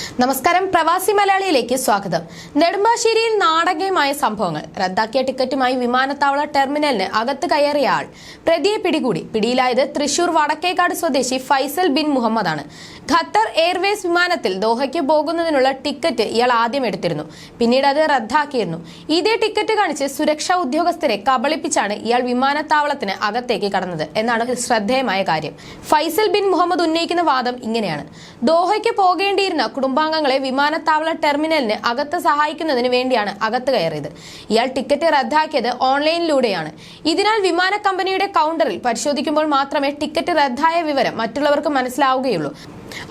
നമസ്കാരം പ്രവാസി മലയാളിയിലേക്ക് സ്വാഗതം. നെടുമ്പാശ്ശേരിയിൽ നാടകീയമായ സംഭവങ്ങൾ. റദ്ദാക്കിയ ടിക്കറ്റുമായി വിമാനത്താവള ടെർമിനലിന് അകത്ത് കയറിയ ആൾ. പ്രതിയെ പിടികൂടി. പിടിയിലായത് തൃശൂർ വടക്കേക്കാട് സ്വദേശി ഫൈസൽ ബിൻ മുഹമ്മദാണ്. ഖത്തർ എയർവേസ് വിമാനത്തിൽ ദോഹയ്ക്ക് പോകുന്നതിനുള്ള ടിക്കറ്റ് ഇയാൾ ആദ്യം എടുത്തിരുന്നു. പിന്നീട് അത് റദ്ദാക്കിയിരുന്നു. ഇതേ ടിക്കറ്റ് കാണിച്ച് സുരക്ഷാ ഉദ്യോഗസ്ഥരെ കബളിപ്പിച്ചാണ് ഇയാൾ വിമാനത്താവളത്തിന് അകത്തേക്ക് കടന്നത് എന്നാണ് ശ്രദ്ധേയമായ കാര്യം. ഫൈസൽ ബിൻ മുഹമ്മദ് ഉന്നയിക്കുന്ന വാദം ഇങ്ങനെയാണ്. ദോഹയ്ക്ക് പോകേണ്ടിയിരുന്ന കുടുംബാംഗങ്ങളെ വിമാനത്താവള ടെർമിനലിന് അകത്ത് സഹായിക്കുന്നതിന് വേണ്ടിയാണ് അകത്ത് കയറിയത്. ഇയാൾ ടിക്കറ്റ് റദ്ദാക്കിയത് ഓൺലൈനിലൂടെയാണ്. ഇതിനാൽ വിമാന കമ്പനിയുടെ കൗണ്ടറിൽ പരിശോധിക്കുമ്പോൾ മാത്രമേ ടിക്കറ്റ് റദ്ദായ വിവരം മറ്റുള്ളവർക്ക് മനസ്സിലാവുകയുള്ളൂ.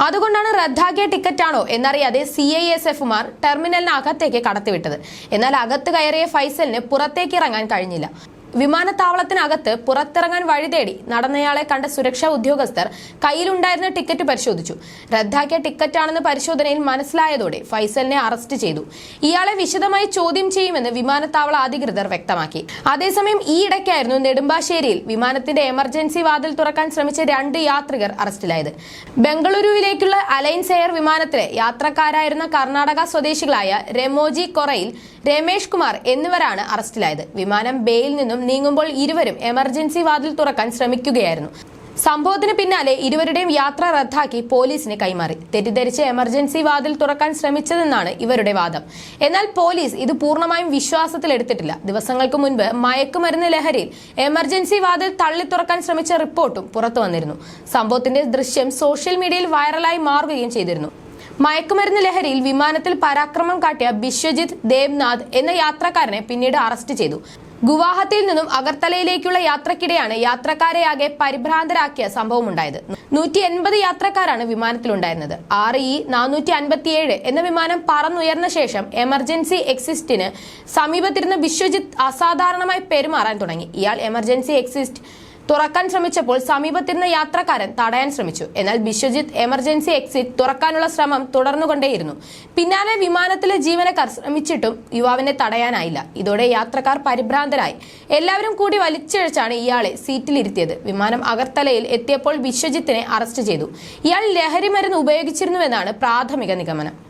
അതുകൊണ്ടാണ് റദ്ദാക്കിയ ടിക്കറ്റാണോ എന്നറിയാതെ സി ഐ എസ് എഫുമാർ ടെർമിനലിന് അകത്തേക്ക് കടത്തിവിട്ടത്. എന്നാൽ അകത്ത് കയറിയ ഫൈസലിന് പുറത്തേക്ക് ഇറങ്ങാൻ കഴിഞ്ഞില്ല. വിമാനത്താവളത്തിനകത്ത് പുറത്തിറങ്ങാൻ വഴി തേടി നടന്നയാളെ കണ്ട സുരക്ഷാ ഉദ്യോഗസ്ഥർ കയ്യിലുണ്ടായിരുന്ന ടിക്കറ്റ് പരിശോധിച്ചു. റദ്ദാക്കിയ ടിക്കറ്റാണെന്ന് പരിശോധനയിൽ മനസ്സിലായതോടെ ഫൈസലിനെ അറസ്റ്റ് ചെയ്തു. ഇയാളെ വിശദമായി ചോദ്യം ചെയ്യുമെന്ന് വിമാനത്താവള അധികൃതർ വ്യക്തമാക്കി. അതേസമയം ഈ ഇടയ്ക്കായിരുന്നു നെടുമ്പാശ്ശേരിയിൽ വിമാനത്തിന്റെ എമർജൻസി വാതിൽ തുറക്കാൻ ശ്രമിച്ച രണ്ട് യാത്രികർ അറസ്റ്റിലായത്. ബംഗളൂരുവിലേക്കുള്ള അലയൻസ് എയർ വിമാനത്തിലെ യാത്രക്കാരായിരുന്ന കർണാടക സ്വദേശികളായ രമോജി കൊറയിൽ രമേഷ് കുമാർ എന്നിവരാണ് അറസ്റ്റിലായത്. വിമാനം ബേയിൽ നിന്നും നീങ്ങുമ്പോൾ ഇരുവരും എമർജൻസി വാതിൽ തുറക്കാൻ ശ്രമിക്കുകയായിരുന്നു. സംഭവത്തിന് പിന്നാലെ ഇരുവരുടെയും യാത്ര റദ്ദാക്കി പോലീസിന് കൈമാറി. തെറ്റിദ്ധരിച്ച് എമർജൻസി വാതിൽ തുറക്കാൻ ശ്രമിച്ചതെന്നാണ് ഇവരുടെ വാദം. എന്നാൽ പോലീസ് ഇത് പൂർണമായും വിശ്വാസത്തിലെടുത്തിട്ടില്ല ദിവസങ്ങൾക്ക് മുൻപ് മയക്കുമരുന്ന് ലഹരിയിൽ എമർജൻസി വാതിൽ തള്ളി തുറക്കാൻ ശ്രമിച്ച റിപ്പോർട്ടും പുറത്തു വന്നിരുന്നു. സംഭവത്തിന്റെ ദൃശ്യം സോഷ്യൽ മീഡിയയിൽ വൈറലായി മാറുകയും ചെയ്തിരുന്നു. മയക്കുമരുന്ന് ലഹരിയിൽ വിമാനത്തിൽ പരാക്രമം കാട്ടിയ ബിശ്വജിത് ദേവ്നാഥ് എന്ന യാത്രക്കാരനെ പിന്നീട് അറസ്റ്റ് ചെയ്തു. ഗുവാഹത്തിയിൽ നിന്നും അഗർത്തലയിലേക്കുള്ള യാത്രക്കിടെയാണ് യാത്രക്കാരെ ആകെ പരിഭ്രാന്തരാക്കിയ സംഭവമുണ്ടായത്. നൂറ്റി എൺപത് യാത്രക്കാരാണ് വിമാനത്തിലുണ്ടായിരുന്നത്. ആറ് ഇ നാനൂറ്റി അൻപത്തിയേഴ് എന്ന വിമാനം പറന്നുയർന്ന ശേഷം എമർജൻസി എക്സിസ്റ്റിന് സമീപത്തിരുന്ന വിശ്വജിത്ത് അസാധാരണമായി പെരുമാറാൻ തുടങ്ങി. ഇയാൾ എമർജൻസി എക്സിസ്റ്റ് തുറക്കാൻ ശ്രമിച്ചപ്പോൾ സമീപത്തിരുന്ന യാത്രക്കാരൻ തടയാൻ ശ്രമിച്ചു. എന്നാൽ ബിശ്വജിത്ത് എമർജൻസി എക്സിറ്റ് തുറക്കാനുള്ള ശ്രമം തുടർന്നുകൊണ്ടേയിരുന്നു. പിന്നാലെ വിമാനത്തിലെ ജീവനക്കാർ ശ്രമിച്ചിട്ടും യുവാവിനെ തടയാനായില്ല. ഇതോടെ യാത്രക്കാർ പരിഭ്രാന്തരായി. എല്ലാവരും കൂടി വലിച്ചിഴച്ചാണ് ഇയാളെ സീറ്റിലിരുത്തിയത്. വിമാനം അഗർത്തലയിൽ എത്തിയപ്പോൾ വിശ്വജിത്തിനെ അറസ്റ്റ് ചെയ്തു. ഇയാൾ ലഹരി മരുന്ന് ഉപയോഗിച്ചിരുന്നുവെന്നാണ് പ്രാഥമിക നിഗമനം.